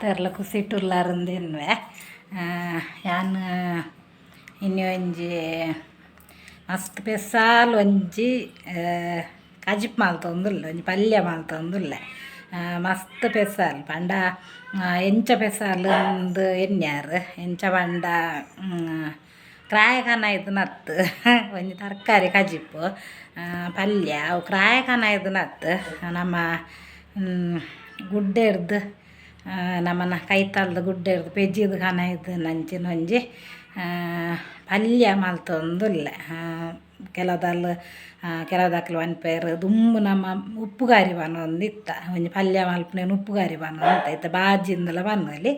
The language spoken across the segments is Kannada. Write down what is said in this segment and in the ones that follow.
ಮಾತೆರ್ಲ ಕುಸಿಟ್ಟುಲ್ಲಾರಂದಿನ್ವೆ ಯಾನ್ ಇನ್ನು ಒಂಜಿ ಮಸ್ತ್ ಪೆಸ್ಸಾಲ್ ಒಂಜಿ ಕಜಿಪ್ ಮಾಲ್ತೊಂದುಲ್ಲ ಒಂಜಿ ಪಲ್ಯ ಮಾಲ್ತೊಂದುಲ್ಲ ಮಸ್ತ್ ಪೆಸ್ಸಾಲ್ ಪಂಡ ಆ, ಎಂಚ ಪೆಸ್ಸಾಲ್ ಉಂದು ಎನ್ಯಾರು ಎಂಚ ಪಂಡ ಕ್ರಾಯ ಕನಾಯ್ದು ನತ್ತು ಒಂಜಿ ತರಕಾರಿ ಕಜಿಪ್ಪು ಆ, ಪಲ್ಯ ಅವು ಕ್ರಾಯ ಕನಾಯ್ದು ನತ್ತು ನಮ್ಮ ಹ್ಮ್, ಗುಡ್ಡೆರ್ದು ಆ, ನಮ್ಮನ ಕೈತಲ್ದು ಗುಡ್ಡೆರ್ದು ಪೆಜ್ಜಿದು ಕನಾಯ್ದು ನಂಚಿನ ಒಂಜಿ ಆ, ಪಲ್ಯ ಮಲ್ತೊಂದುಲ್ಲೆ ಕೆಲದಲ್ಲ ಕೆಲದಕ್ಲು ಒನ್ಪೇರು ದುಂಬು ನಮ್ಮ ಉಪ್ಪುಗಾರಿ ಬನ್ನೊಂದಿತ್ತ ಒಂಜಿ ಪಲ್ಯ ಮಲ್ಪನೇನು ಉಪ್ಪುಗಾರಿ ಬನ್ನೊಂದಿತ್ತ ಇತ್ತ ಬಾಜಿಂದಲ ಬನ್ನುವಲ್ಲಿ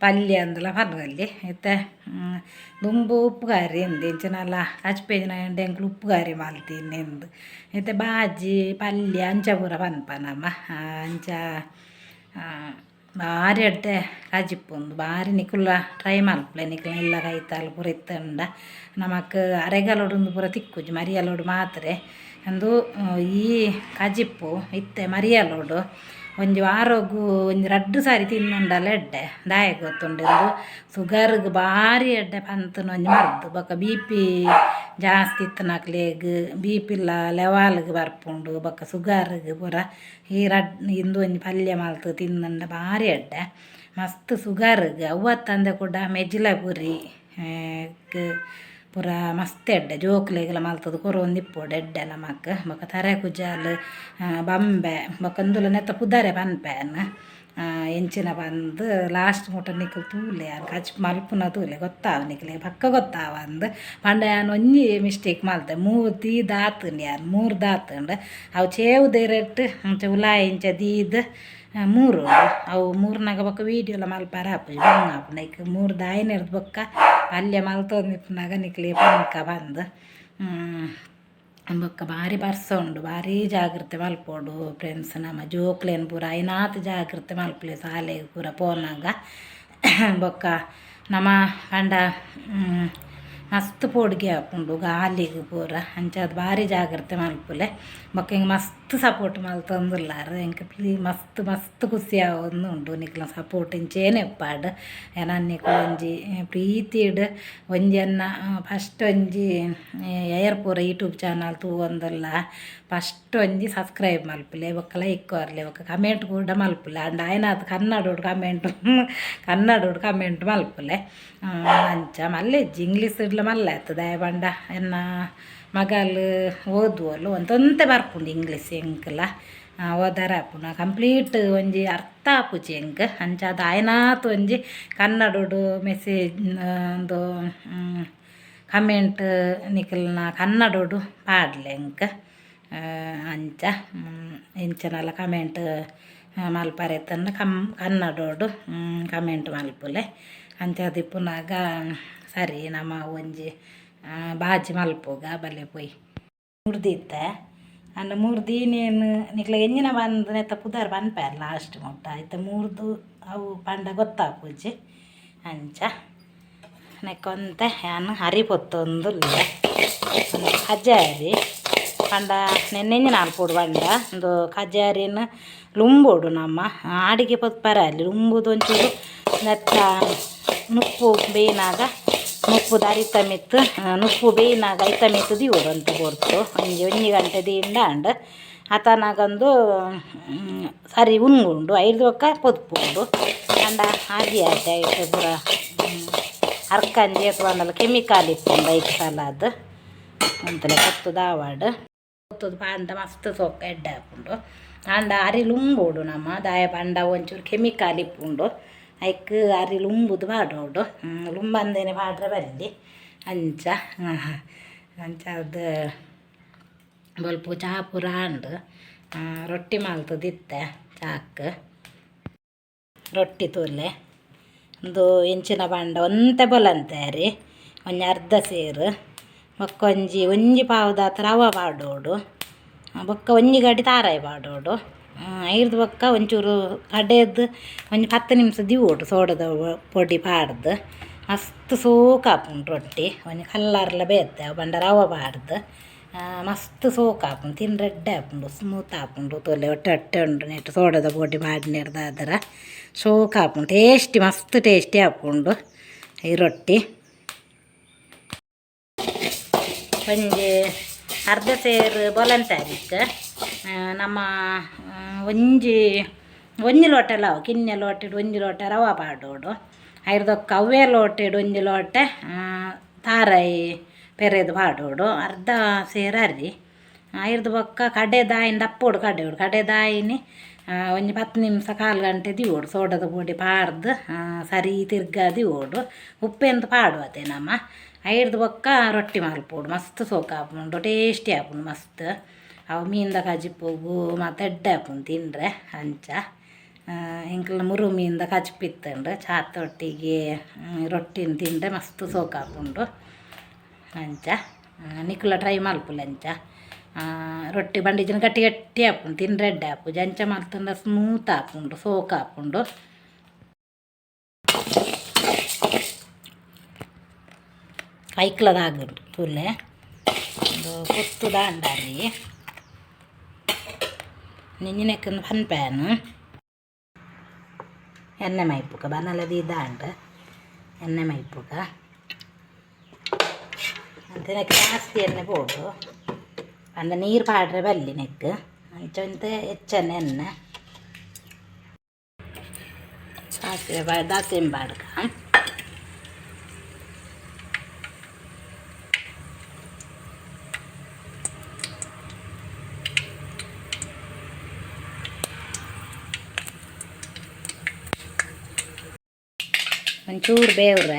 ಪಲ್ಯ ಅಂದಲ ಬನ್ನುವಲ್ಲಿ ಇತ್ತ ಹ್ಮ್, ದುಂಬು ಉಪ್ಪುಗಾರಿ ಎಂದು. ಇಂಚಿನಲ್ಲ ಕಚ್ಪೇಜಿನ ಎಂಕ್ಲು ಉಪ್ಪುಗಾರಿ ಮಲ್ತೀನಿ ಎಂದು. ಇತ್ತೆ ಬಾಜಿ ಪಲ್ಯ ಅಂಚ ಪೂರ ಪನ್ಪ ನಮ್ಮ. ಆ, ಅಂಚ ಆ, ಅಡ್ಡೆ ಎಡ್ಡೆ ಭಾರಿ ನಿಕುಲ್ಲ ಟ್ರೈ ಮಲ್ಪಲೆ ನಿಕುಲ ಎಲ್ಲ ಕೈತಾಲ್ ಪೂರ ಇತ್ತಂಡ. ನಮಕ್ ಅರೆಗಲೊಡು ಪೂರ ತಿಕ್ಕುಜಿ ಮರಿಯಲೋಡು ಮಾತ್ರ. ಅಂದು ಈ ಕಾಜಿಪ್ಪು ಇತ್ತೆ ಮರಿಯಲೋಡು ಒಂಜಿ ವಾರಗು ಒಂಜಿ ರಡ್ಡು ಸಾರಿ ತಿನ್ನುಂಡಲ ಎಡ್ಡೆ. ದಾಯ ಗೊತ್ತುಂಡು ಇಂದು. ಸುಗರ್ಗ್ ಬಾರಿ ಎಡ್ಡೆ ಪಂತನ ಒಂಜಿ ಮರ್ದು. ಬೊಕ ಬಿ ಪಿ ಜಾಸ್ತಿ ಇತ್ತನಕ್ಲೇಗ್ ಬಿ ಪಿಲ್ಲ ಲೆವಾಲ್ಗೆ ಬರ್ಪುಂಡು. ಬೊಕ ಸುಗರ್ಗ್ ಪೂರ ಈ ರಡ್, ಇಂದು ಒಂಜಿ ಪಲ್ಯ ಮಲ್ತು ತಿನ್ನುಂಡ ಬಾರಿ ಎಡ್ಡೆ. ಮಸ್ತ್ ಸುಗರ್ಗ್. ಅವತ್ತಂದೆ ಕೂಡ ಮೆಜಿಲ ಪುರಿ. ಪೂರ ಮಸ್ತ್ ಎಡ್ಡೆ ಜೋಕ್ಲೆಗೆಲ್ಲ ಮಲ್ತದು ಕೊರೊಂದು ಇಪ್ಪೋಡು ಎಡ್ಡೆ ನಮಕ್ ಬೊಕ ತರೆ ಕುಜಾಲ್ ಬಂಬೆ, ಬೊಕ ಒಂದುಲ ನೆತ್ತ ಪುದರೆ ಪನ್ಪೇನ್ ಎಂಚಿನ ಬಂದು ಲಾಸ್ಟ್ ಮುಟ ನಿಕ್ಲು ತೂಲೆ ಯಾರು ಕಚ್ ಮಲ್ಪುನ ತೂಲೆ, ಗೊತ್ತಾವ ನಿಕ್ಲೆ, ಪಕ್ಕ ಗೊತ್ತಾವ ಅಂದು. ಪಂಡ ಯಾನ್ ಒಂಜಿ ಮಿಸ್ಟೇಕ್ ಮಲ್ತೆ, ಮೂರು ತೀ ದಾತುಂಡು ಯಾರು ಮೂರು ದಾತುಂಡು. ಅವು ಚೇವು ದೇರೆಟ್ ಅಂಚ ಉಲಾಯ ಇಂಚ ದೀದ್ ಮೂರು. ಅವು ಮೂರ್ನಾಗ ಬೊಕ್ಕ ವೀಡಿಯೋಲ ಮಲ್ಪಾರ ಆಪುಜಿ ಬಂಗ ಆಪುಂಡು ಮೂರು ಮೂರು ದಾಯಿನಿರ್ದು ಬೊಕ್ಕ. ಪಲ್ಯ ಮಲ್ತೊಂದಿಪ್ಪುನಾಗ ನಿಕ್ಲಿ ಪನ್ಕ ಬಂದು. ಬೊಕ್ಕ ಬಾರಿ ಬರ್ಸ ಉಂಡು. ಬಾರಿ ಜಾಗ್ರತೆ ಮಲ್ಪೋಡು ಫ್ರೆಂಡ್ಸ್ ನಮ್ಮ ಜೋಕ್ಲೇನ್ ಪೂರ, ಐನಾತ್ ಜಾಗ್ರತೆ ಮಲ್ಪಲೆ ಸಾಲೆಗೆ ಪೂರ ಪೋನಾಗ. ಬೊಕ್ಕ ನಮ್ಮ ಪಂಡ ಮಸ್ತ್ ಪೋಡ್ಗೆ ಹಾಪುಂಡು ಗಾಲಿಗ್ ಪೂರ ಅಂಚಾದ್ ಬಾರಿ ಜಾಗ್ರತೆ ಮಲ್ಪುಲೆ ಬೊಕ್ಕ ಹಿಂಗೆ ಮಸ್ತ್ ಸಪೋರ್ಟ್ ಮಲ್ತೊಂದುಲ್ಲಾರು ಎಂಕ್ ಪ್ಲೀ ಮಸ್ತ್ ಮಸ್ತ್ ಖುಷಿ ಆವೊಂದು ಉಂಡು ನಿಕ್ಲ ಸಪೋರ್ಟ್ ಇಂಚೇನೆ ಉಪ್ಪಾಡು ಏನನ್ನಿಕ್ಲ ಒಂಜಿ ಪ್ರೀತಿಡ್ ಒಂಜಿ ಅನ್ನ ಫಸ್ಟ್ ಒಂಜಿ ಏರ್ ಪೂರ ಯೂಟ್ಯೂಬ್ ಚಾನಲ್ ತೂವೊಂದುಲ್ಲ ಫಸ್ಟ್ ಒಂಜಿ ಸಬ್ಸ್ಕ್ರೈಬ್ ಮಲ್ಪುಲೆ ಬೊಕ್ಕ ಲೈಕ್ ಕೊರ್ಲೆ ಬೊಕ್ಕ ಕಮೆಂಟ್ ಕೂಡ ಮಲ್ಪುಲೆ ಅಂಡ ಆಯ್ನಾತ್ ಕನ್ನಡೋಡು ಕಮೆಂಟ್ ಕನ್ನಡೋಡು ಕಮೆಂಟ್ ಮಲ್ಪುಲೆ ಆ, ಅಂಚ ಮಲ್ಲೆಜ್ಜಿ ಇಂಗ್ಲೀಷ್ ಇಡ್ಲ ಮಲ್ಲ ಆಯ್ತದ ಬಂಡ. ಎನ್ನ ಮಗಲ್ ಓದುವಲ್ಲು ಒಂತೊಂತೆ ಬರ್ಪುಂಡು ಇಂಗ್ಲೀಷ್ ಎಂಕಲ್ಲ ಓದಾರ ಆಪುನ ಕಂಪ್ಲೀಟ್ ಒಂಜಿ ಅರ್ಥ ಆಪುಜಿ ಎಂಕ್ ಅಂಚ ಅದು ಆಯ್ನಾತ್ ಒಂಜಿ ಕನ್ನಡೋಡು ಮೆಸೇಜ್ ಒಂದು ಕಮೆಂಟ್ ನಿಕಲ್ನ ಕನ್ನಡೋಡು ಪಾಡ್ಲೆ ಎಂಕ್ ಅಂಚ ಇಂಚನಲ್ಲ ಇಂಚನಲ ಕಮೆಂಟ್ ಮಲ್ಪರೆ ತಂಡ ಕಮ್, ಕನ್ನಡೋಡು ಕಮೆಂಟ್ ಮಲ್ಪುಲೆ. ಅಂಚ ದಿಪ್ಪುನಾಗ ಸರಿ ನಮ್ಮ ಒಂಜಿ ಬಾಜಿ ಮಲ್ಪುಗ ಬಲ್ಲೆ ಪೊಯ್. ಮುರ್ದಿತ್ತ ಅಂಡ ಮುರ್ದಿ ನೀನು, ನಿಕ್ಲ ಎಂಜಿನ ಬಂದ ನೆತ್ತ ಪುದಾರ್ ಬನ್ಪಾರ ಲಾಸ್ಟ್ ಮುಟ್ಟ. ಆಯ್ತು ಮುರ್ದು ಅವು ಪಂಡ ಗೊತ್ತಾಪುಜಿ ಅಂಚ, ನೆಕ್ಕೊಂತ ಹರಿ ಪೊತ್ತೊಂದು ಕಜ್ಜಾರಿ ಪಂಡ ನೆನ್ನೆಂಜಿ ನಾಲ್ಪುಡು ಬಂಡ ಒಂದು ಕಜ್ಜಾರಿನ ಲುಂಬೋಡು ನಮ್ಮ. ಆಡಿಗೆ ಪೊತ್ ಪರಲ್ಲಿ ಲುಂಬುದು ಒಂಚೂರು ನೆತ್ತ ನುಪ್ಪು ಬೇಯಿನಾಗ ನುಪ್ಪು ದಾರಿತ ಮಿತ್ತು ನುಪ್ಪು ಬೇಯಿನಾಗ ಐತ ಮಿತ್ತು ದೀವರು ಅಂತ ಕೊರ್ತು ಒಂಜಿ ಗಂಟೆ ದೀಂಡ ಅಂಡ್ ಆತನಾಗೊಂದು ಸರಿ ಉಂಗುಂಡು, ಐದು ಒಕ್ಕ ಪೊದ್ಪುಂಡು ಅಂಡ ಆದಿ ಆಯ್ತು ಐತೆ ಪೂರ ಅರ್ಕಂಜಿ ಅಥವಾ ಅಂದಲ್ಲ ಕೆಮಿಕಲ್ ಇಪ್ಪುಂಡು ಐದು ಸಲ ಅದು. ಅಂತಲೇ ಕತ್ತು ದಾವಾಡು. ಕೊತ್ತದು ಪಾಂಡ ಮಸ್ತ್ ಸೊಕ್ಕ ಎಡ್ಡೆ ಹಾಕೊಂಡು. ಅಂಡ ಅರಿಲು ಲುಂಬೋಡು ನಮ್ಮ ದಾಯ ಪಾಂಡ ಒಂಚೂರು ಕೆಮಿಕಲ್ ಇಪ್ಪುಂಡು. ಐಕ್ ಅರಿ ಲುಂಬುದು ಪಾಡೋಡು ಲುಂಬಂದೇನೆ ಪಾಡ್ರೆ ಬರಲಿ ಅಂಚ ಅಂಚ ಅದು ಬೊಲ್ಪ ಚಹಾ ಪೂರ ಆ, ರೊಟ್ಟಿ ಮಲ್ತದಿತ್ತೆ ಚಾಕ್ ರೊಟ್ಟಿ ತೂಲೆ ಒಂದು ಇಂಚಿನ ಬಂಡ ಒಂತೆ ಬೊಲಂತೆ ರೀ ಒಂಜಿ ಅರ್ಧ ಸೇರು ಬೊಕ್ಕ ಒಂಜಿ ಒಂಜಿ ಪಾವುದಾತ ರವ ಪಾಡೋಡು ಬೊಕ್ಕ ಒಂಜಿ ಗಡಿ ತಾರಾಯಿ ಪಾಡೋಡು ಐದು ಬೊಕ್ಕ ಒಂಚೂರು ಕಡೆಯದ್ದು ಒಂಜಿ ಹತ್ತು ನಿಮಿಷ ದಿವೋಡು ಸೋಡದ ಪೊಡಿ ಪಾಡ್ದು. ಮಸ್ತ್ ಸೋಕಾಪುಂಡು ರೊಟ್ಟಿ, ಒಂಜಿ ಕಲ್ಲರ್ಲ ಬೇತೆ ಅವು ಬಂಡ ರವ ಪಾಡ್ದು ಮಸ್ತ್ ಸೋಕ್ ಹಾಕೊಂಡು ತಿನ್ ರೆಡ್ಡೆ ಹಾಕೊಂಡು ಸ್ಮೂತ್ ಹಾಕೊಂಡು ತೊಲೆ ಒಟ್ಟೆ ಹೊಟ್ಟೆ ಉಂಡು ನೆಟ್ಟು, ಸೋಡದ ಪೊಡಿ ಮಾಡಿ ನೆಡ್ದಾದರ ಸೋಕ್ ಹಾಕೊಂಡು ಟೇಸ್ಟಿ, ಮಸ್ತ್ ಟೇಸ್ಟಿ ಹಾಕೊಂಡು ಈ ರೊಟ್ಟಿ. ಒಂಜಿ ಅರ್ಧ ಸೇರು ಬೊಲಂತಾರಿಕ್ ನಮ್ಮ ಒಂಜಿ ಒಂಜಿ ಲೋಟ ಲವ್ ಕಿನ್ನೆ ಲೋಟೆಡು ಒಂಜಿ ಲೋಟ ರವ ಪಾಡೋಡು ಐರ್ದೊಕ್ಕ ಅವ್ವೆ ಲೋಟೆಡು ಒಂಜಿ ಲೋಟೆ ತಾರಾಯಿ ಪೆರೆದು ಪಾಡೋಡು ಅರ್ಧ ಸೇರು ಅರಿ ಐರ್ದು ಬೊಕ್ಕ ಕಡೆದಾಯಿನ ದಪ್ಪೋಡು ಕಡೆಯೋಡು. ಕಡೆ ದಾಯಿನಿ ಆ, ಒಂಜಿ ಪತ್ತು ನಿಮಿಷ ಕಾಲು ಗಂಟೆ ದಿವೋಡು ಸೋಡದ ಪುಡಿ ಪಾಡ್ದು ಸರಿ ತಿರ್ಗ ದಿವೋಡು. ಉಪ್ಪೆಂದು ಪಾಡುವತೆ ನಮ್ಮ. ಐರ್ದು ಬೊಕ್ಕ ರೊಟ್ಟಿ ಮಲ್ಪೋಡು ಮಸ್ತ್ ಸೋಕಾಪುಂಡು ಟೇಸ್ಟಿ ಆಪುಂಡು ಮಸ್ತ್. ಅವು ಮೀನ್ದ ಕಜಿಪೋಗು ಮತ್ತು ಎಡ್ಡೆ ಹಾಪುಂಡು ತಿಂದರೆ ಅಂಚ ಇಂಕಲ್ ಮುರು ಮೀನ್ದ ಕಜಿಪಿತ್ತಂಡು ಚಾತೊಟ್ಟಿಗೆ ರೊಟ್ಟಿನ ತಿಂದರೆ ಮಸ್ತ್ ಸೋಕ ಹಾಪುಂಡು ಅಂಚ ನಿಕ್ಕುಲ ಟ್ರೈ ಮಲ್ಪುಲ ಅಂಚ ರೊಟ್ಟಿ ಬಂಡಿಜಿನ ಗಟ್ಟಿ ಗಟ್ಟಿ ಹಾಕೊಂಡು ತಿನ್ರೆ, ಎಡ್ಡೆ ಹಾಪು ಜಂಚ ಮಲ್ತಂಡ ಸ್ಮೂತ್ ಹಾಕೊಂಡು ಸೋಕ್ ಹಾಪುಂಡು ಐಕ್ಲದಾಗುಂಡು ತುಲೆ ಒಂದು ಕೊತ್ತು ದಾಂಡಾರಿ ನಿಂಜಿನಕ್ಕೊಂದು ಫನ್ ಪ್ಯಾನ್ ಎಣ್ಣೆ ಮೈಪುಕ ಬನಲದಿ ದಾಂಡ ಎಣ್ಣೆ ಮೈಪುಕ ಅಂತ ನೆಕ್ ಜಾಸ್ತಿ ಎಣ್ಣೆ ಬೋಡು ಅಂದ ನೀರು ಪಾಡ್ರೆ ಬಲ್ಲಿ ನೆಕ್ ಅಂಚಂತ ಹೆಚ್ಚೆಣ್ಣೆ ಎಣ್ಣೆ ಸಾಸಿವೆ ಬಾ ಒಂಚೂರು ಬೇವ್ರೆ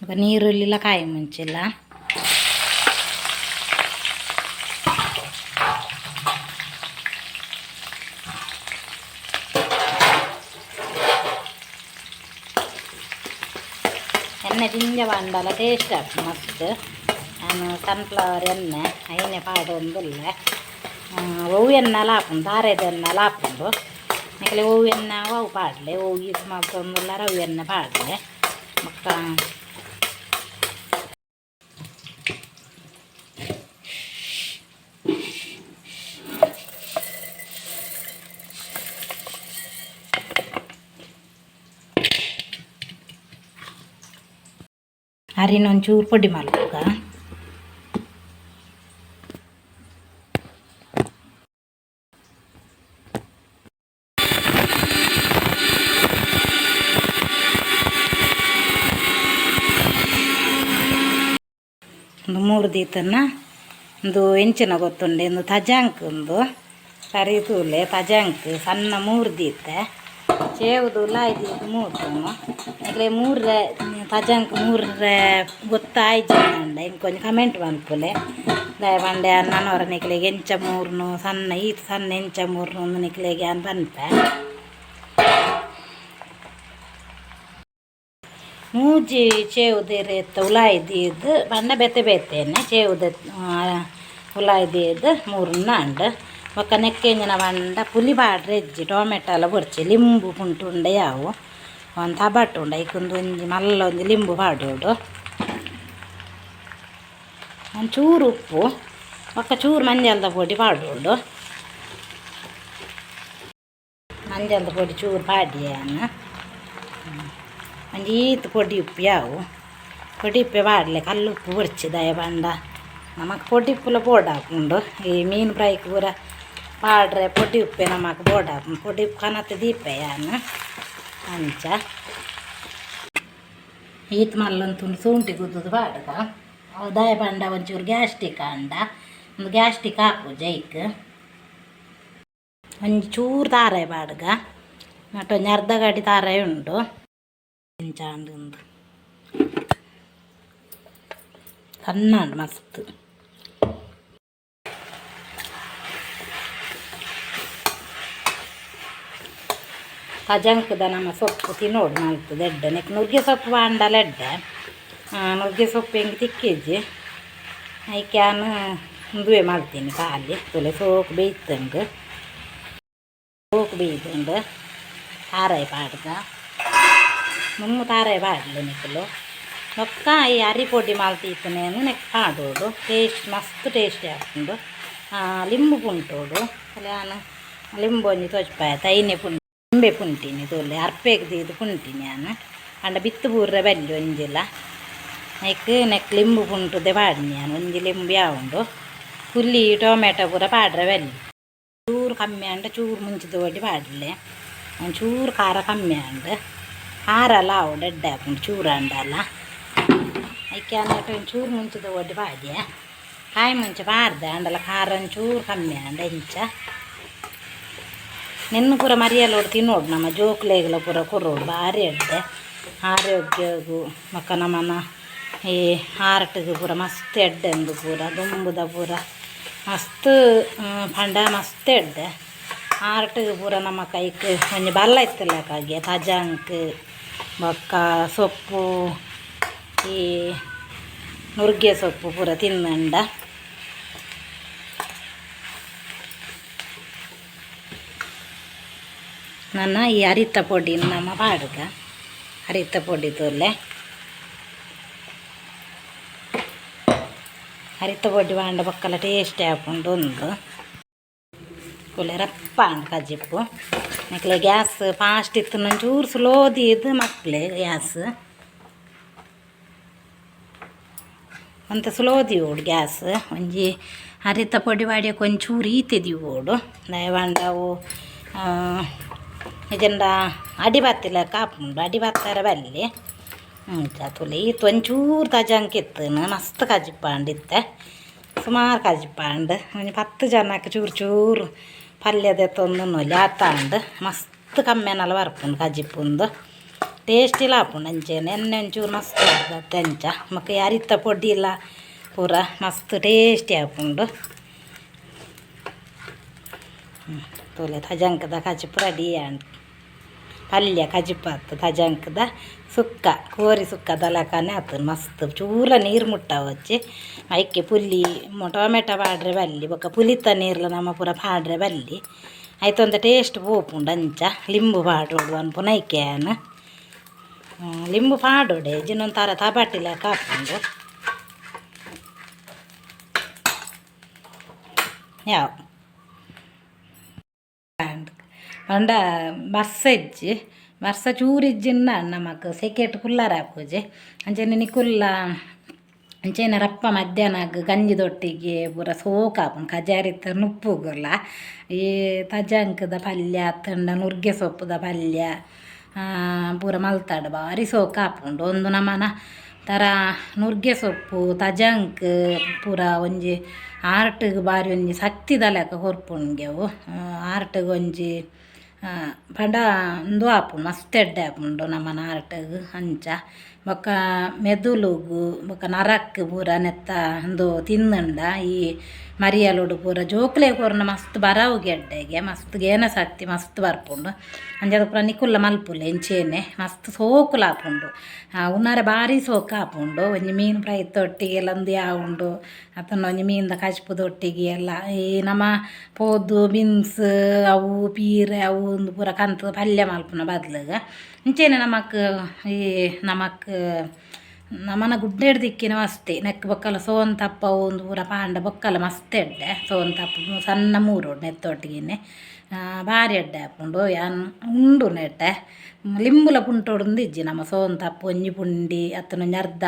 ಈಗ ನೀರುಳ್ಳಿಲ್ಲ ಕಾಯಿ ಮುಂಚಿಲ್ಲ. ಎಣ್ಣೆ ಜಿಂಜ ಬಂಡಲ ಟೇಸ್ಟ್ ಆಗ್ತದೆ ಮಸ್ತ್. ನಾನು ಸನ್ಫ್ಲವರ್ ಎಣ್ಣೆ ಐನೆ ಪಾಡೊಂದುಲ್ಲ ಒವು ಎಣ್ಣೆ ಲಾಪುಂಡು ದಾರದ ಎಣ್ಣೆ ಲಾಪುಂಡು ನಿಕಲೆ ಒವು ಎಣ್ಣೆ ಅವು ಪಾಡ್ಲೆ ಒವು ಇದು ಮತ್ತೊಂದುಲ್ಲ ರವಿ ಎಣ್ಣೆ ಪಾಡ್ಲೆ ಮಕ್ಕ ಅರಿನ ಒಂಚೂರು ಪುಡಿ ಮಾಡ್ಬೇಕ ಒಂದು ಮೂರು ದೀತನ್ನ ಒಂದು ಎಂಚಿನ ಗೊತ್ತುಂಡೆ ಒಂದು ತಜಾಂಕ್ ಒಂದು ಕರಿತೂಲೆ ತಜಾಂಕ್ ಸಣ್ಣ ಮೂರು ದೀತೆ ಚೇವುದೂಲ ಇದು ಮೂರು ಅಂದರೆ ಮೂರ ಮೂರು ತಜಾಂಕ್ ಮೂರರೆ ಗೊತ್ತಾಯ್ಜಂಡ ಇನ್ನು ಕೊಂಚ ಕಮೆಂಟ್ ಬಂದ್ಪುಲೆ ದಯ ಬಂಡೆ ಅನ್ನನವರ ನಿಕ್ಲೆಗೆ ಎಂಚ ಮೂರ್ನು, ಸಣ್ಣ, ಈ ಸಣ್ಣ ಎಂಚ ಮೂರ್ನು ಒಂದು ನಿಕ್ಲೆಗೆ ಅಂತ ಅಂತ ಮೂಜಿ ಚೇವುದೇರೆ ಎತ್ತ ಉಲಾಯ್ದಿದ್ದು ಬಣ್ಣ ಬೆತೆ ಬೇತೇನೆ ಚೇವುದ ಉಲಾಯ್ದಿದ್ದು ಮೂರನ್ನ ಅಂಡ್. ಒಕ್ಕ ನೆಕ್ಕೆಂಜಿನ ಬಂಡ ಪುಲಿ ಬಾಡ್ರೆ ಎಜ್ಜಿ ಟೊಮೆಟೊ ಎಲ್ಲ ಬೊಡ್ಚಿ ಲಿಂಬು ಪುಂಟುಂಡ ಯಾವು. ಒಂದು ತಬಟ್ಟು ಉಂಡ, ಐಕೊಂದು ಒಂಜಿ ಮಲ್ಲ ಒಂದು ಲಿಂಬು ಪಾಡೋಡು ಒಂಚೂರು ಉಪ್ಪು ಒಕ್ಕ ಚೂರು ಮಂಜಲ್ದ ಪೊಡಿ ಪಾಡೋಡು ಮಂಜಲ್ದ ಪೊಡಿ ಚೂರು ಪಾಡಿ ಪೊಡಿ ಉಪ್ಪು ಯಾವು ಪೊಡಿ ಪೊಡಿ ಉಪ್ಪುಲ ಬೋಡ ಹಾಕೊಂಡು ಈ ಮೀನ್ ಫ್ರೈಗೆ ಪೂರ ಪಾಡ್ರೆ ಪೊಡಿ ಉಪ್ಪೆ ನಮಕ್ ಬೋಡ ಹಾಕೊಂಡು ಪೊಡಿ ಉಪ್ಪು ಕನತ ದೀಪೆ ಯಾನು ಅಂಚ ಈತ್ ಮಲ್ಲೊಂದು ಶುಂಠಿ ಗುದ್ದದು ಬಾಡ್ಗ ಅವು ದಯ ಬಂಡ ಒಂಚೂರು ಗ್ಯಾಸ್ಟಿಕ್ ಅಂಡ ಒಂದು ಗ್ಯಾಸ್ಟಿಕ್ ಹಾಕು ಜೈಕ್ ಒಂಚೂರು ಚೂರು ತಾರಾಯಿ ಬಾಡ್ಗ ಮತ್ತು ಒಂದು ಅರ್ಧ ಗಾಡಿ ತಾರಾಯಿ ಉಂಟು ಇಂಚಾಂಡು ಒಂದು ಸಣ್ಣ ಉಂಡು ಮಸ್ತ್ ಅಜಂಕದ ನಮ್ಮ ಸೊಪ್ಪು ತಿನ್ನೋಡು ಮಲ್ತದೆ ಎಡ್ಡೆ ನೆಕ್ ನುಗ್ಗೆ ಸೊಪ್ಪು ಬಾಂಡಲ ಎಡ್ಡೆ ನುಗ್ಗೆ ಸೊಪ್ಪು ಹೆಂಗೆ ತಿಕ್ಕಿಜ್ಜಿ ಐಕ್ಯಾನು ದುವೆ ಮಾಡ್ತೀನಿ ಕಾಲಿ ತೊಲೆ ಸೋಕು ಬೇಯ್ತಂಡು. ಸೋಕು ಬೇಯ್ತಂಡು. ಹಾರಾಯಿ ಪಾಡ್ಗ ನಮ್ಮ ತಾರೆ ಬಾಡ್ಲೆ ನಿಕ್ಕಲು ಒಕ್ಕ ಈ ಅರಿ ಪೊಡಿ ಮಾಲ್ತೀತನೇನು ನೆಕ್ ಪಾಡೋಡು ಟೇಸ್ಟ್ ಮಸ್ತ್ ಟೇಸ್ಟಿ ಹಾಕೊಂಡು ಲಿಂಬು ಪುಂಟೋಡು ನಾನು ಲಿಂಬು ಒಂಜಿ ತೋಚ್ಪಾಯ ತೈನೆ ಪುಂಟಿ ನಿಂಬೆ ಪುಂಟಿನಿ ತೋಲೆ ಅರ್ಪೆಗ್ ದೀದು ಪುಂಟಿನಿ ನಾನು ಅಂಡ ಬಿತ್ತು ಬೂರ್ರೆ ಬಲ್ಲಿ ಒಂಜಿಲ ನೆಕ್ ನೆಕ್ ಲಿಂಬು ಪುಂಟುದೆ ಪಾಡಿನಿ ನಾನು ಒಂಜಿ ಲಿಂಬು ಯಾವುಂಡು ಹುಲ್ಲಿ ಟೊಮೆಟೊ ಪೂರ ಪಾಡ್ರೆ ಬಲ್ಲಿ ಚೂರು ಕಮ್ಮಿ ಅಂಡ ಚೂರು ಮುಂಚಿದ ಒಡ್ಡಿ ಪಾಡಲೆ ಒಂದು ಚೂರು ಅವು ಡೆಡ್ ಹಾಕೊಂಡು ಚೂರು ಅಂಡಲ್ಲ ಐಕೆ ಅನ್ನಟ್ಟು ಚೂರು ಮುಂಚಿದ ಒಡ್ಡಿ ಪಾಡ್ಯ ಕಾಯಿ ಮುಂಚೆ ಬಾರ್ದೆ ಅಂಡಲ್ಲ ಖಾರ ಒಂಚೂರು ಕಮ್ಮಿ ಅಂಡ ಇಂಚ ನಿನ್ನ ಪೂರ ಮರಿಯಲ್ಲ ತಿನ್ನೋಡು ನಮ್ಮ ಜೋಕ್ಲೇಗಲ ಪೂರ ಕುರೋಡು ಭಾರಿ ಎಡ್ಡೆ ಆರೋಗ್ಯಗೂ ಮಕ್ಕ ನಮ್ಮನ ಈ ಹಾರ್ಟ್ಗೆ ಪೂರ ಮಸ್ತ್ ಎಡ್ಡೆಂದು ಪೂರ ದುಂಬುದ ಪೂರ ಮಸ್ತ್ ಪಂಡ ಮಸ್ತ್ ಎಡ್ಡೆ ಆರ್ಟ್ ಪೂರ ನಮ್ಮ ಕೈಗೆ ಒಂಜಿ ಬಲ್ಲ ಇತ್ತಲ್ಲ ಕಾಗೆ ತಜಂಕ್ ಬೊಕ್ಕ ಸೊಪ್ಪು, ಈ ನುರ್ಗೆ ಸೊಪ್ಪು ಪೂರ ತಿನ್ನಂಡ ನನ್ನ ಈ ಅರಿತ ಪೊಡಿ ನಮ್ಮ ಪಾಡುಗ. ಹರಿತ ಪೊಡಿ ತೋಲೆ ಅರಿತ ಪೊಡಿ ಬಾಂಡ ಬಕ್ಕಲ ಟೇಸ್ಟಿ ಹಾಕೊಂಡು ಒಂದು. ಕೊಲೆ ರಪ್ಪ ಅಂಡ್ ಕಜಿಪ್ಪು ಮಕ್ಕಳು ಗ್ಯಾಸ್ ಫಾಸ್ಟ್ ಇತ್ತು, ಒಂಚೂರು ಸ್ಲೋದಿ ಇದು ಮಕ್ಕಳೇ ಗ್ಯಾಸ್. ಅಂತ ಸ್ಲೋದಿ ಓಡು ಗ್ಯಾಸ್. ಒಂಜಿ ಹರಿತ ಪೊಡಿ ಬಾಡಿಯಕ್ಕೆ ಒಂಚೂರು ಈತಿದಿ ಓಡು. ದಯವಾಂಡವು ಇದನ್ನ ಅಡಿ ಬತ್ತಿಲ್ಲ ಕಾಪುಂಡು, ಅಡಿ ಬತ್ತಾರ ಬಲ್ಲಿ. ತುಲಿ, ಈತ್ ಒಂಚೂರು ತಜಂಕಿತ್ತು ಮಸ್ತ್ ಕಜಿಪ್ಪಾಂಡಿತ್ತೆ ಸುಮಾರು ಕಜಿಪ್ಪಾಂಡ್ ಒಂಜಿ ಪತ್ತು ಜನಕ್ಕೆ ಚೂರು ಚೂರು ಪಲ್ಯದ ತೊಂದು ಲಾತಾಂಡ್ ಮಸ್ತ್ ಕಮ್ಮೆನಲ್ಲ ಬರ್ಪುಂಡು ಕಜಿಪುಂದು ಟೇಸ್ಟ್ ಇಲ್ಲ ಹಾಪುಂಡು ಅಂಚೆನೆ ಎಣ್ಣೆ ಒಂಚೂರು ಮಸ್ತ್ ಆಗ್ತದೆ ಅಂಚ. ಮಕ್ಕ ಯಾರಿತ್ತ ಪೊಡಿ ಇಲ್ಲ, ಪೂರ ಮಸ್ತ್ ಟೇಸ್ಟಿ ಹಾಪುಂಡು ತೋಲೆ ತಜಂಕದ ಕಜಿಪು ರೆಡಿ ಆಂಡ್ ಪಲ್ಯ ಕಜಿಪಾತು ಖಜಂಕದ ಸುಕ್ಕ, ಕೋರಿ ಸುಕ್ಕ, ದಲಕಾನೆ ಆತು, ಮಸ್ತ್ ಚೂಲ ನೀರು ಮುಟ್ಟಾವ ವಚ್ಚಿ ಐಕ್ಕೆ ಪುಲ್ಲಿ ಟೊಮೆಟೊ ಪಾಡ್ರೆ ಬಲ್ಲಿ, ಬೊಕ್ಕ ಪುಲಿತ ನೀರ್ಲ ನಮ್ಮ ಪೂರ ಪಾಡ್ರೆ ಬಲ್ಲಿ. ಐತೊಂದ ಟೇಸ್ಟ್ ಪೋಪುಂಡು ಅಂಚ, ಲಿಂಬು ಪಾಡೋಡು ಅನ್ ಪುನೈಕ್ಯಾನ ಲಿಂಬು ಪಾಡೋಡೆ ಜಿನ್ನೊಂದು ಥರ ತಬಾಟಿಲ ಕಾಪುಂಡು. ಯಾವ? ಇಜ್ಜಿ ಬರ್ಸ ಚೂರಿಜ್ಜಿನ್ನ ನಮಕ್ ಸೆಕೆಟ್ ಕುಲ್ಲಾರ ಹಾಪುಜಿ ಅಂಚೆನೆ ನಿಕುಲ್ಲ ಅಂಚೆನ ರಪ್ಪ ಮಧ್ಯಾಹ್ನಗ್ ಗಂಜಿ ದೊಟ್ಟಿಗೆ ಪೂರ ಸೋಕಾಪುಂಡು ಕಜಾರಿತ್ತ ನುಪ್ಪುಗುಲ್ಲ ಈ ತಜಂಕದ ಪಲ್ಯ ತಂಡ ನುರ್ಗೆ ಸೊಪ್ಪುದ ಪಲ್ಯ ಪೂರ ಮಲ್ತಾಡ ಬಾರಿ ಸೋಕಾಪುಂಡು ಒಂದು ನಮನ ತರ ನುರ್ಗೆ ಸೊಪ್ಪು ತಜಂಕ್ ಪೂರ ಒಂಜಿ ಆರ್ಟಿಗೆ ಬಾರಿ ಒಂಜಿ ಸಕ್ತಿದಲಕ ಕೊರ್ಪುಣ್ಗೆವು ಆರ್ಟ್ಗ್ ಒಂಜಿ ಪಂಡ ಉಂದು ಆಪುಂಡು ಮಸ್ತ್ ಎಡ್ಡೆ ಆಪುಂಡು ನಮ್ಮನ ಆರ್ಟ್ಗ್ ಅಂಚ ಬೊಕ್ಕ ಮೆದುಳುಗು ಬೊಕ್ಕ ನರಕ್ ಪೂರ ನೆತ್ತ ಉಂದು ತಿನ್ನಂಡ ಈ ಮರಿಯಲುಡು ಪೂರ ಜೋಕ್ಲೆ ಕೋರ್ನ ಮಸ್ತ್ ಬರವು ಗೆಡ್ಡೆಗೆ ಮಸ್ತ್ ಗೇನ ಸತ್ತಿ, ಮಸ್ತ್ ಬರ್ಪುಂಡು. ಅಂಜದ ಪೂರ ನಿಕುಲ್ಲ ಮಲ್ಪುಲ್ಲ ಎಂಚೇನೆ ಮಸ್ತ್ ಸೋಕುಲ ಆಪುಂಡು. ಉನ್ನಾರೆ ಭಾರಿ ಸೋಕು ಆಪುಂಡು. ಒಂಜಿ ಮೀನು ಫ್ರೈ ತೊಟ್ಟಿಗೆ ಎಲ್ಲ ಒಂದು ಯಾವ ಉಂಡು ಅದನ್ನು ಒಂಜಿ ಮೀನ್ದ ಕಚ್ಪುದೊಟ್ಟಿಗೆ ಎಲ್ಲ, ಈ ನಮ್ಮ ಪೋದು, ಬೀನ್ಸ್, ಅವು, ಪೀರೆ, ಅವು ಒಂದು ಪೂರ ಕಂತದ ಪಲ್ಯ ಮಲ್ಪುನ ಬದ್ಲಿಗೆ. ಇಂಚೆನೆ ನಮಕ್, ಈ ನಮಕ್ ನಮನ ಗುಡ್ಡೆಡ್ ದಿಕ್ಕಿನ ಮಸ್ತಿ ನೆಕ್ ಬೊಕ್ಕಲ ಸೋನ್ ತಪ್ಪ ಒಂದು ಪೂರ ಪಾಂಡ ಬೊಕ್ಕಲ ಮಸ್ತ್ ಎಡ್ಡೆ. ಸೋನ್ ತಪ್ಪ ಸಣ್ಣ ಮೂರು ನೆತ್ತೊಟ್ಟಿಗೆನೆ ಭಾರಿ ಎಡ್ಡೆ ಹಾಕೊಂಡು ಯಾನ್ ಉಂಡು ನೆಟ್ಟೆ ಲಿಂಬುಲ ಪುಂಟೋಡು ಇಜ್ಜಿ ನಮ್ಮ ಸೋನ್ ಒಂಜಿ ಪುಂಡಿ, ಅತ್ತನ ಅರ್ಧ,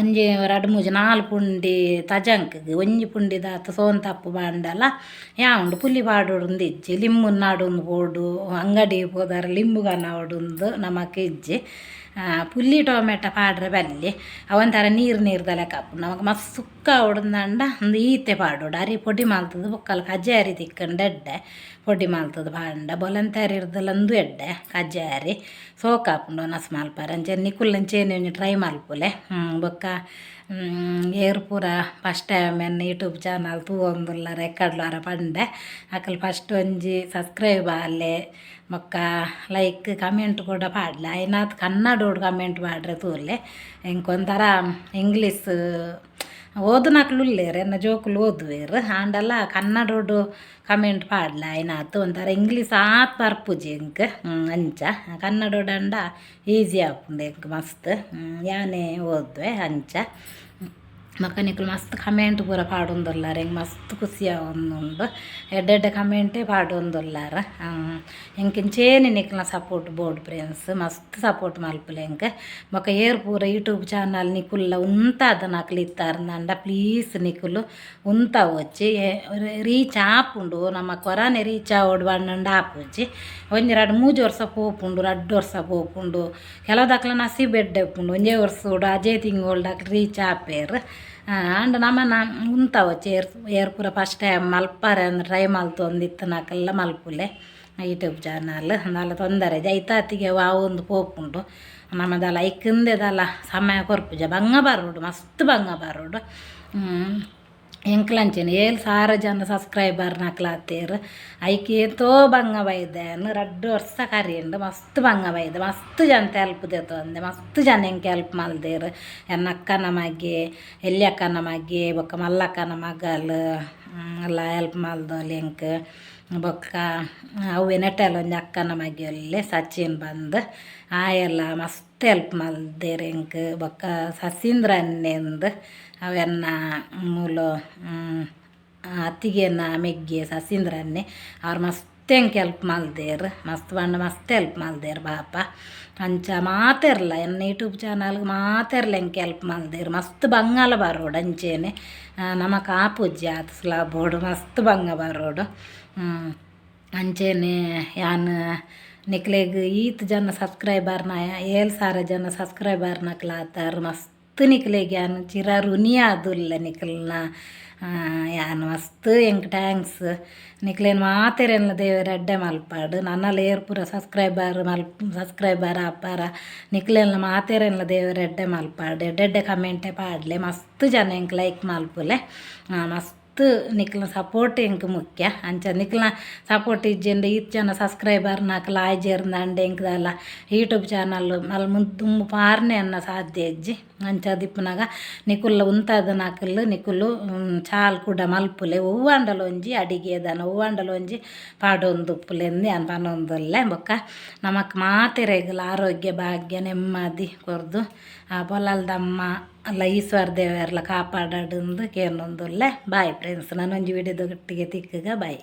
ಒಂಜಿ ಎರಡು ಮೂಜಿ ನಾಲ್ಕು ಪುಂಡಿ ತಜಂಕ್ ಒಂಜಿ ಪುಂಡಿ ದಾತ ಸೋನ್ ತಪ್ಪು ಬಾಂಡಲ ಉಂಡು ಪುಲಿ ಪಾಡೋಡು ಇಜ್ಜಿ. ಲಿಂಬು ನಾಡೊಂದು ಪೋಡು, ಅಂಗಡಿ ಹೋದಾರ ಲಿಂಬುಗನ ಕನ್ನವಡುಂದು ನಮಕ್ಕೆ ಇಜ್ಜಿ. ಪುಲ್ಲಿ ಟೊಮೆಟೊ ಪಾಡ್ರೆ ಬಲ್ಲಿ, ಅವೊಂಥರ ನೀರು ನೀರು ಲೆಕ್ಕ ನಮಗೆ ಮಸ್ತ್ ಸುಕ್ಕ ಉಡ್ದಂಡ ಒಂದು ಈತೆ ಪಾಡೋಡು ಅರಿ ಪೊಡಿ ಮಾಲ್ತದ ಬೊಕ್ಕಲ್ ಕಜ್ಜಾರಿ ತಿಕ್ಕಂಡು ಎಡ್ಡೆ, ಪೊಡಿ ಮಾಲ್ತದ ಪಾಂಡ ಬೊಲಂತರಿ ಇರ್ದಲ್ಲಂದು ಎಡ್ಡೆ ಕಜ್ಜಾರಿ ಸೋಕಾಪುಂಡು ನಸ್ ಮಾಲ್ಪಾರ. ಅಂಚೆ ನಿಕುಲ್ಲಂಚೇನೆ ಒಂಜಿ ಟ್ರೈ ಮಲ್ಪುಲೆ. ಬೊಕ್ಕ ಏರ್ ಪೂರ ಫಸ್ಟ್ ಟೈಮ್ ಎನ್ನ ಯೂಟ್ಯೂಬ್ ಚಾನಲ್ ತೂವೊಂದುಲ್ಲ ರೆಕಾರ್ಡ್ಲಾರ ಪಂಡೆ. ಅಕಲ್ ಫಸ್ಟ್ ಒಂಜಿ ಸಬ್ಸ್ಕ್ರೈಬ್ ಆಲೆ ಮೊಕ್ಕ ಲೈಕ್ ಕಮೆಂಟ್ ಕೂಡ ಪಾಡ್ಲ. ಕನ್ನಡ ಕನ್ನಡೋಡು ಕಮೆಂಟ್ ಮಾಡ್ರೆ ತೂರ್ಲೆ. ಇಂಕೊಂಥರ ಇಂಗ್ಲೀಷ್ ಓದುನಕ್ಲು ಉಲ್ಲೇರು ಎನ್ನ ಜೋಕುಲು ಓದುವೇರು ಕನ್ನಡ ಕನ್ನಡೋಡು ಕಮೆಂಟ್ ಪಾಡ್ಲ. ಆಯ್ನಾತು ಒಂಥರ ಇಂಗ್ಲೀಷ್ ಆತ್ ಬರ್ಪುಜಿ ಎಂಕ್ ಅಂಚ. ಕನ್ನಡೋಡಂಡ ಈಸಿ ಆಪುಂಡು ಎಂಕ್ ಮಸ್ತ್. ಯಾನೇ ಓದ್ವೆ ಅಂಚ. ಮಕನಿಕಲು ಮಸ್ತ್ ಕಮೆಂಟ್ ಪೂರ ಪಾಡೊಂದುಲ್ಲಾರ ಎಂಕ್ ಮಸ್ತ್ ಖುಷಿ ಆವೊಂದುಂಡು ಎಡ್ಡೆ ಎಡ್ಡೆ ಕಮೆಂಟೇ ಪಾಡೊಂದುಲ್ಲಾರ ಎಂಕೆಂಚೇನೆ ನಿಕ್ಲ ಸಪೋರ್ಟ್ ಬೋರ್ಡ್ ಫ್ರೆಂಡ್ಸ್ ಮಸ್ತ್ ಸಪೋರ್ಟ್ ಮಲ್ಪುಲೆ ಎಂಕ್ ಮೊಕ ಏರ್ ಪೂರ ಯೂಟ್ಯೂಬ್ ಚಾನಲ್ ನಿಕುಲ್ಲ ಉಂತಾದ ನಕಲು ಇತ್ತಾರಂದ ಪ್ಲೀಸ್ ನಿಕುಲು ಉಂತಾ ವಚ್ಚಿ ರೀಚ್ ಆಪುಂಡು ನಮ್ಮ ಕೊರನೆ ರೀಚ್ ಆವೋಡು ಬಣ್ಣಂಡ ಆಪುಜ್ಜಿ ಒಂಜಿ ರಡ್ಡು ಮೂಜು ವರ್ಷ ಪೋಪುಂಡು ರಡ್ಡು ವರ್ಷ ಪೋಪುಂಡು. ಕೆಲವು ದಾಖಲೆ ನಸೀಬ್ ಬೆಡ್ಡೆ ಉಪ್ಪುಂಡು ಒಂಜೇ ವರ್ಷ ಓಡು ಅಜೇ ತಿಂಗೋಳು ರೀಚ್ ಆಪೇರು ಆಂಡ ನಮ್ಮನ ಉಂತ వచ్చి ಏರ್ ಏರ್ ಪೂರ ಫಸ್ಟ್ ಟೈಮ್ ಮಲ್ಪಾರೆ ಅಂದ್ರೆ ಟ್ರೈ ಮಲ್ತೊಂದಿತ್ತು ನಾಕೆಲ್ಲ ಮಲ್ಪುಲೆ ಯೂಟ್ಯೂಬ್ ಚಾನಲ್ ಅಂದಲ್ಲ ತೊಂದರೆ ಜೈತಾತಿಗೆ ವಾವೊಂದು ಪೋಪುಂಡು ನಮ್ಮದಲ್ಲ ಐಕಂದೆದಲ್ಲ ಸಮಯ ಕೊರ್ಪುಜ ಬಂಗ ಬರೋಡು ಮಸ್ತ್ ಬಂಗ ಬರೋಡು ಎಂಕ್ಲಂಚೆನೆ ಏಲ್ ಸಾರ ಜನ ಸಬ್ಸ್ಕ್ರೈಬರ್ ನಕ್ಲಾತೇರು ಐಕೆ ಏತೋ ಬಂಗ ಬೈದೆನ್ ರಡ್ಡು ವರ್ಷ ಕರಿಯಂಡು ಮಸ್ತ್ ಬಂಗ ಬೈದೆ. ಮಸ್ತ್ ಜನತೆ ಹೆಲ್ಪ್ ದೇತೊಂದೆ ಮಸ್ತ್ ಜನ ಎಂಕೆ ಹೆಲ್ಪ್ ಮಲ್ದೇರು. ಎನ್ನ ಅಕ್ಕನ ಮಗ್ಗೆ ಎಲ್ಲಿ ಅಕ್ಕನ ಮಗ್ಗೆ, ಬೊಕ್ಕ ಮಲ್ಲಕ್ಕನ ಮಗಲ್ ಎಲ್ಲ ಹೆಲ್ಪ್ ಮಲ್ದೋಲಿ ಎಂಕ್ ಬೊಕ್ಕ ಅವು ಒಂಜಿ ಅಕ್ಕನ ಮಗಿಯಲ್ಲಿ ಸಚಿನ್ ಬಂದು. ಆಯೆಲ್ಲ ಮಸ್ತ್ ಹೆಲ್ಪ್ ಮಲ್ದೇರು ಎಂಕ್ ಬೊಕ್ಕ ಸಸೀಂದ್ರ ಅನ್ನೆಂದು ಅವೆನ್ನ ಮೂಲು ಅತ್ತಿಗೆಯನ್ನ ಮೆಗ್ಗೆ ಸಸೀಂದ್ರನ್ನೇ ಅವ್ರು ಮಸ್ತ್ ಹೆಂಗೆ ಹೆಲ್ಪ್ ಮಲ್ದೇರು ಮಸ್ತ್ ಬಂಡ ಮಸ್ತ್ ಹೆಲ್ಪ್ ಮಲ್ದೇರು ಬಾಪ ಅಂಚ ಮಾತೆರ್ಲ ಎನ್ನ ಯೂಟ್ಯೂಬ್ ಚಾನಲ್ಗೆ ಮಾತೆರ್ಲ ಹೆಂಗೆ ಹೆಲ್ಪ್ ಮಲ್ದೇರು ಮಸ್ತ್ ಬಂಗಾಲ ಬರೋಡು ಅಂಚೇನೆ. ನಮಕ್ ಆಪುಜ್ಜಿ ಆತ ಸ್ಲಾಬೋಡು ಮಸ್ತ್ ಬಂಗ ಬರೋಡು. ಅಂಚೆನೆ ಯಾನ್ ನಿಕ್ಲೆಗ್ ಈತ್ ಜನ ಸಬ್ಸ್ಕ್ರೈಬರ್ನ ಏಳು ಸಾವಿರ ಜನ ಸಬ್ಸ್ಕ್ರೈಬರ್ನ ಕ್ಲಾತಾರ್ ಮಸ್ತ್ ನಿಕ್ಲೆಗ್ ಯಾನ್ ಚಿರ ರುನಿ ಅದುಲ್ಲ ನಿಕ್ಲ್ನ ಯಾನ್ ಮಸ್ತ್ ಎಂಕ್ ಟ್ಯಾಂಕ್ಸ್ ನಿಕ್ಲೇನ್ ಮಾತೆರೆನ್ಲ ದೇವರ ಎಡ್ಡೆ ಮಲ್ಪಾಡು. ನನ್ನಲ್ಲ ಏರ್ ಪೂರ ಸಬ್ಸ್ಕ್ರೈಬರ್ ಮಲ್ ಸಬ್ಸ್ಕ್ರೈಬರ್ ಅಪ್ಪಾರ ನಿಕ್ಲೆನ್ಲ ಮಾತೆರೆನ್ಲ ದೇವರ ಎಡ್ಡೆ ಮಲ್ಪಾಡು ಎಡ್ಡೆಡ್ಡೆ ಕಮೆಂಟೇ ಪಾಡ್ಲೆ. ಮಸ್ತ್ ಜನ ಎಂಕ್ ಲೈಕ್ ಮಲ್ಪುಲೆ. ಆ, ಮಸ್ತ್ ನಿಕ್ಲ ಸಪೋರ್ಟ್ ಎಂಕ್ ಮುಖ್ಯ. ಅಂಚ ನಿಕ್ಲ ಸಪೋರ್ಟ್ ಇಜ್ಜೆಂಡು ಈತ್ ಜನ ಸಬ್ಸ್ಕ್ರೈಬರ್ ನಾಕ್ಲ ಆಯ್ಜೇರ್ಂದಂಡೆ ಎಂಕ್ದಲ್ಲ ಯೂಟ್ಯೂಬ್ ಚಾನಲ್ ಮಲ್ ಮುಂದೆ ತುಂಬ ಪಾರ್ನೆ ಅನ್ನ ಸಾಧ್ಯ ಇಜ್ಜಿ. ಅಂಚ ದಿಪ್ಪನಾಗ ನಿಕುಲ್ಲ ಉಂತಾದ ನಾಕಲ್ಲು ನಿಕುಲ್ಲು ಚಾಲ್ ಕೂಡ ಮಲ್ಪುಲೆ. ಹೂವಾಂಡಲೊಂಜಿ ಅಡಿಗೆದನ ಹೂವಾಂಡಲೊಂಜಿ ಪಾಡೊಂದು ಉಪ್ಪುಲೆಂದು ಅನ್ ಪನೊಂದುಲ್ಲೆ. ಬೊಕ್ಕ ನಮಕ್ ಮಾತೆರೆಗ್ಲ ಆರೋಗ್ಯ ಭಾಗ್ಯ ನೆಮ್ಮದಿ ಕೊರ್ದು. ಆ ಪೊಲಲ್ದಮ್ಮ ಅಲ್ಲ ಈಶ್ವರ ದೇವರ್ಲ ಕಾಪಾಡಾಡುಂದು ಕೇನೊಂದುಲ್ಲೆ ಬಾಯ್ ಫ್ರೆಂಡ್ಸ್ ನಾನು ಒಂಜಿ ವಿಡಿಯೋದ ಗಟ್ಟಿಗೆ ತಿಕ್ಕಗ. ಬಾಯ್